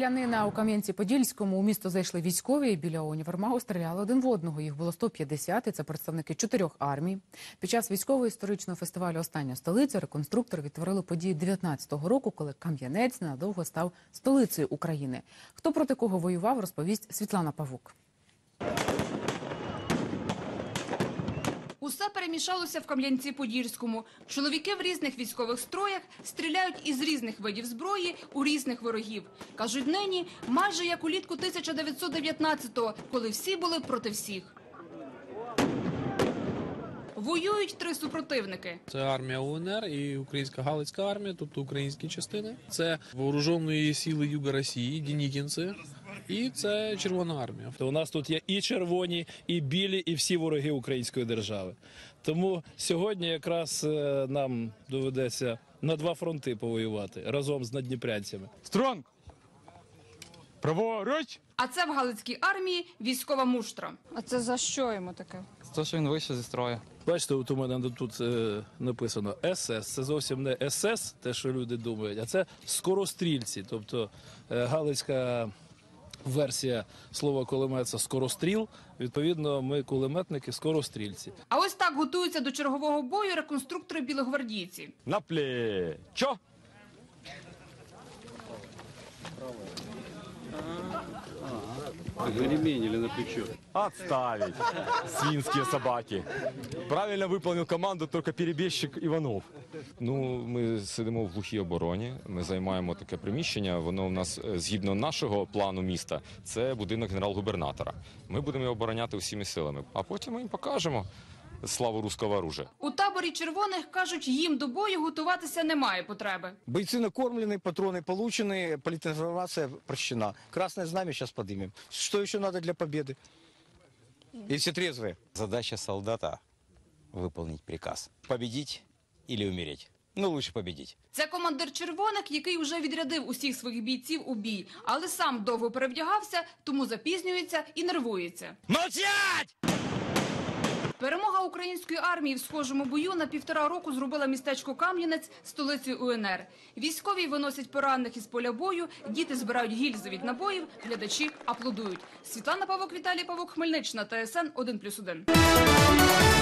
Стрілянина у Кам'янці-Подільському у місто зайшли військові і біля універмагу стріляли один в одного. Їх було 150, і це представники чотирьох армій. Під час військового історичного фестивалю Остання столиця реконструктори відтворили події 19-го року, коли Кам'янець надовго став столицею України. Хто проти кого воював, розповість Світлана Павук. Усе перемішалося в Кам'янці-Подільському. Чоловіки в різних військових строях стріляють із різних видів зброї у різних ворогів. Кажуть, нині майже як улітку 1919-го, коли всі були проти всіх. Воюють три супротивники. Це армія УНР і Українська Галицька армія, тобто українські частини. Це вооружені сили Юга Росії, Дінікінці, і це Червона армія. То у нас тут є і червоні, і білі, і всі вороги української держави. Тому сьогодні якраз е, нам доведеться на два фронти повоювати разом з надніпрянцями. Стронг! Праворуч! А це в Галицькій армії військова муштра. А це за що йому таке? То, що він вийшов зі строю. Бачите, от у мене тут е, написано СС. Це зовсім не СС, те, що люди думають, а це скорострільці. Тобто е, галицька версія слова кулемет це скоростріл. Відповідно, ми кулеметники скорострільці. А ось так готуються до чергового бою реконструктори білогвардійці. На ремень или на плечо. Отставить! Свинские собаки. Правильно выполнил команду только перебежчик Иванов. Ну, ми сидимо в глухій обороні. Ми займаємо таке приміщення. Воно у нас е, згідно нашого плану міста. Це будинок генерал-губернатора. Ми будемо його обороняти усіма силами. А потім ми їм покажемо славу руського оружия У таборі червоних кажуть, їм до бою готуватися немає потреби. Бойцы накормлены, патроны получены, политинформация прощена. Красное знамя сейчас подымем. Что еще надо для победы? И все трезвые. Задача солдата – выполнить приказ. Победить или умереть. Ну, лучше победить. Це командир червоних, який уже відрядив усіх своїх бійців у бій, але сам довго перевдягався, тому запізнюється і нервується. Молчать! Перемога української армії в схожому бою на півтора року зробила містечко Кам'янець столицею УНР. Військові виносять поранених із поля бою, діти збирають гільзи від набоїв, глядачі аплодують. Світлана Павок, Віталій Павок, Хмельниччина, ТСН 1+,1.